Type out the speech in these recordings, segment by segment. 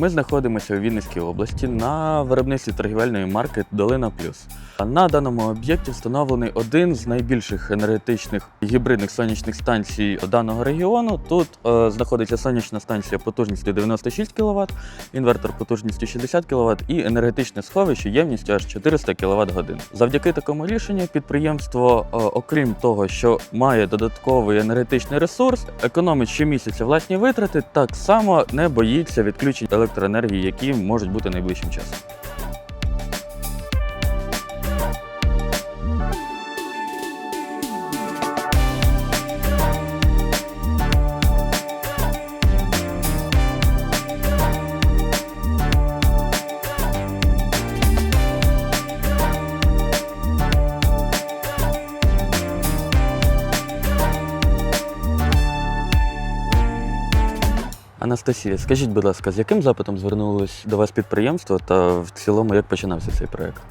Ми знаходимося у Вінницькій області на виробництві торгівельної марки Долина Плюс. На даному об'єкті встановлений один з найбільших енергетичних гібридних сонячних станцій даного регіону. Тут е, знаходиться сонячна станція потужністю 96 кВт, інвертор потужністю 60 кВт і енергетичне сховище ємністю аж 400 кВт годин. Завдяки такому рішенню підприємство, е, окрім того, що має додатковий енергетичний ресурс, економить щомісяця власні витрати, так само не боїться відключень електроенергії, які можуть бути найближчим часом. Анастасія, скажіть, будь ласка, з яким запитом звернулось до вас підприємство та в цілому як починався цей проект?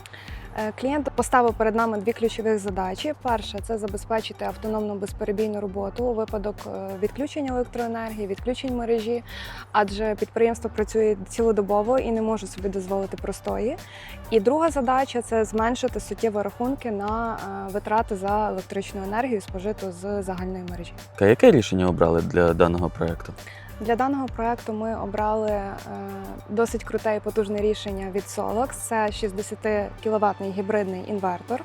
Е, Клієнт поставив перед нами дві ключові задачі. Перша це забезпечити автономну безперебійну роботу у випадок е, відключення електроенергії, відключень мережі, адже підприємство працює цілодобово і не може собі дозволити простої. І друга задача це зменшити суттєво рахунки на е, витрати за електричну енергію, спожиту з загальної мережі. А Яке рішення обрали для даного проекту? Для даного проекту ми обрали е, досить круте і потужне рішення від Solox. Це 60 кВт гібридний інвертор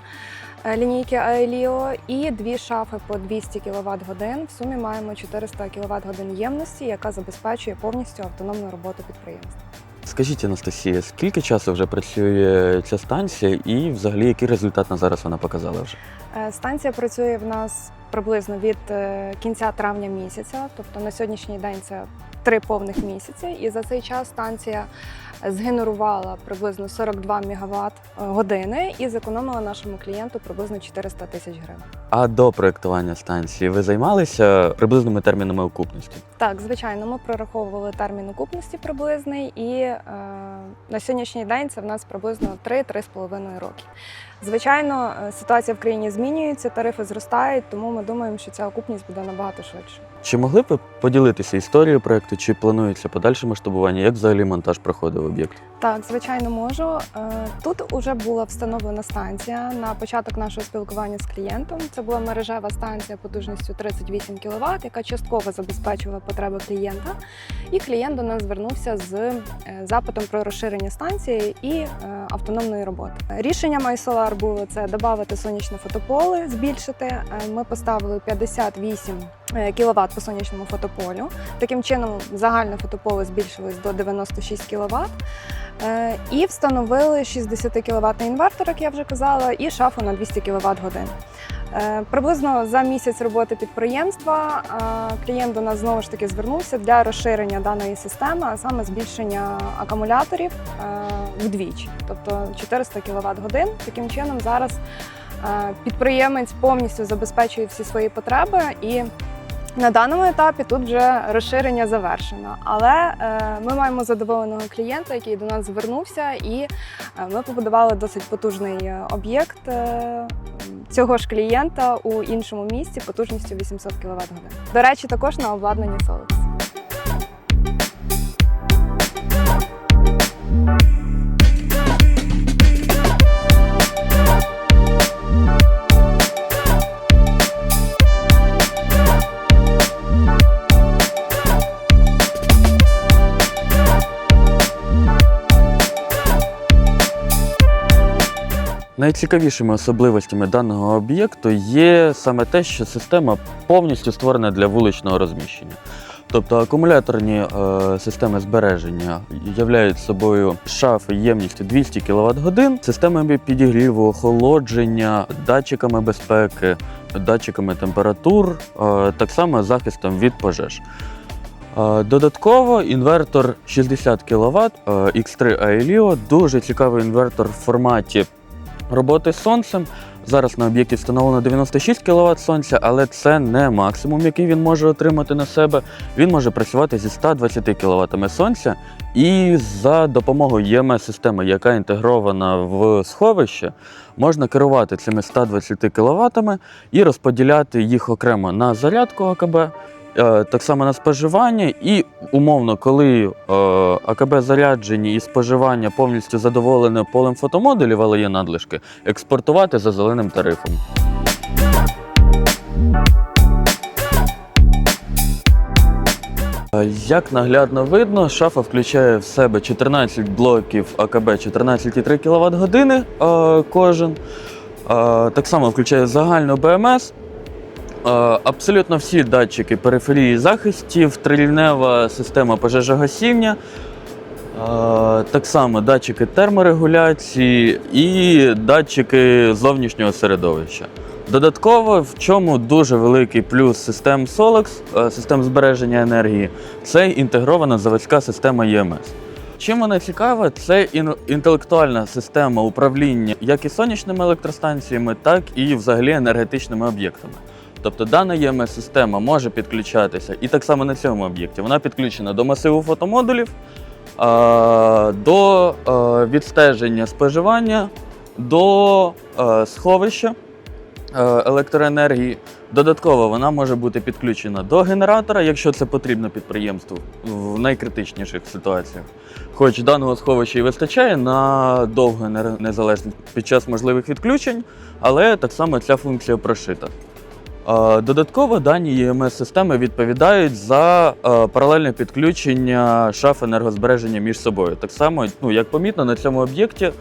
е, лінійки Aelio і дві шафи по 200 кВт годин. В сумі маємо 400 кВт годин ємності, яка забезпечує повністю автономну роботу підприємства. Скажіть, Анастасія, скільки часу вже працює ця станція і взагалі який результат на зараз вона показала вже? Е, Станція працює в нас приблизно від е, кінця травня місяця, тобто на сьогоднішній день це три повних місяці. І за цей час станція згенерувала приблизно 42 мегаватт години і зекономила нашому клієнту приблизно 400 тисяч гривень. А до проектування станції ви займалися приблизними термінами окупності? Так, звичайно, ми прораховували термін окупності приблизний, і е, на сьогоднішній день це в нас приблизно 3-3,5 роки. Звичайно, е, ситуація в країні змінюється, тарифи зростають, тому ми думаємо, що ця окупність буде набагато швидше. Чи могли б ви поділитися історією проекту, чи планується подальше масштабування? Як взагалі монтаж проходив об'єкт? Так, звичайно, можу. Е, Тут вже була встановлена станція на початок нашого спілкування з клієнтом. Це була мережева станція потужністю 38 кВт, яка частково забезпечувала потреби клієнта. І клієнт до нас звернувся з е, запитом про розширення станції і е, автономної роботи. Рішення MySolar було це додати сонячне фотополе, збільшити. Е, Ми поставили 58 кВт по сонячному фотополю. Таким чином загальне фотополе збільшилось до 96 кВт. І встановили 60 кВт інвертор, як я вже казала, і шафу на 200 кВт годин. Е, Приблизно за місяць роботи підприємства е, клієнт до нас знову ж таки звернувся для розширення даної системи, а саме збільшення акумуляторів е, вдвічі, тобто 400 кВт годин. Таким чином зараз підприємець повністю забезпечує всі свої потреби і на даному етапі тут вже розширення завершено, але е, ми маємо задоволеного клієнта, який до нас звернувся, і е, ми побудували досить потужний е, об'єкт цього ж клієнта у іншому місці потужністю 800 кВт годин. До речі, також на обладнанні Solix. Найцікавішими особливостями даного об'єкту є саме те, що система повністю створена для вуличного розміщення. Тобто акумуляторні е, системи збереження являють собою шафи ємністю 200 кВт годин, системами підігріву, охолодження, датчиками безпеки, датчиками температур, е, так само захистом від пожеж. Е, Додатково інвертор 60 кВт е, X3 Aelio, дуже цікавий інвертор в форматі роботи з сонцем. Зараз на об'єкті встановлено 96 кВт сонця, але це не максимум, який він може отримати на себе. Він може працювати зі 120 кВт сонця, і за допомогою ЄМС-системи, яка інтегрована в сховище, можна керувати цими 120 кВт і розподіляти їх окремо на зарядку АКБ так само на споживання, і умовно, коли е, АКБ заряджені і споживання повністю задоволене полем фотомодулів, але є надлишки, експортувати за зеленим тарифом. Е, Як наглядно видно, шафа включає в себе 14 блоків АКБ 14,3 кВт години е, кожен. Е, Так само включає загальну БМС. Е, Абсолютно всі датчики периферії захистів, трилінева система пожежогасіння. Е, Так само датчики терморегуляції і датчики зовнішнього середовища. Додатково, в чому дуже великий плюс систем Solex, е, систем збереження енергії, це інтегрована заводська система ЄМС. Чим вона цікава, це ін- інтелектуальна система управління як і сонячними електростанціями, так і взагалі енергетичними об'єктами. Тобто дана ЄМС-система може підключатися, і так само на цьому об'єкті. Вона підключена до масиву фотомодулів, до відстеження споживання, до сховища електроенергії. Додатково вона може бути підключена до генератора, якщо це потрібно підприємству в найкритичніших ситуаціях. Хоч даного сховища і вистачає на довгу незалежність під час можливих відключень, але так само ця функція прошита. Е, Додатково дані ЄМС-системи відповідають за е, паралельне підключення шаф енергозбереження між собою. Так само, ну, як помітно, на цьому об'єкті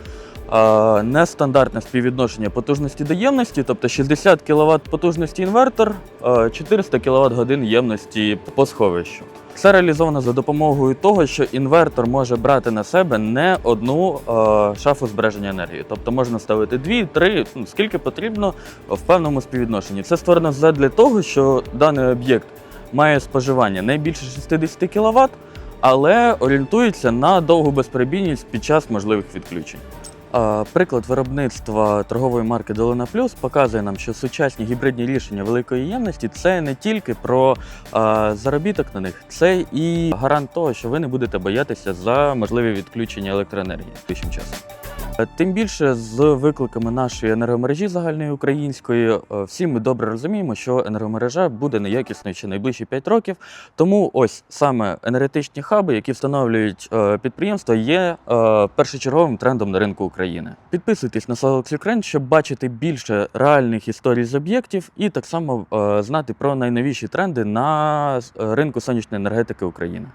нестандартне співвідношення потужності до ємності, тобто 60 кВт потужності інвертор, е, 400 кВт годин ємності по сховищу. Це реалізовано за допомогою того, що інвертор може брати на себе не одну шафу збереження енергії. Тобто можна ставити дві, три, ну, скільки потрібно в певному співвідношенні. Це створено для того, що даний об'єкт має споживання не більше 60 кВт, але орієнтується на довгу безперебійність під час можливих відключень. Приклад виробництва торгової марки Долина Плюс показує нам, що сучасні гібридні рішення великої ємності це не тільки про заробіток на них, це і гарант того, що ви не будете боятися за можливі відключення електроенергії найближчим часом. Е, Тим більше з викликами нашої енергомережі загальної української, е, всі ми добре розуміємо, що енергомережа буде неякісною ще найближчі 5 років. Тому ось саме енергетичні хаби, які встановлюють е, підприємства, є першочерговим трендом на ринку України. Підписуйтесь на Solex Ukraine, щоб бачити більше реальних історій з об'єктів і так само знати про найновіші тренди на ринку сонячної енергетики України.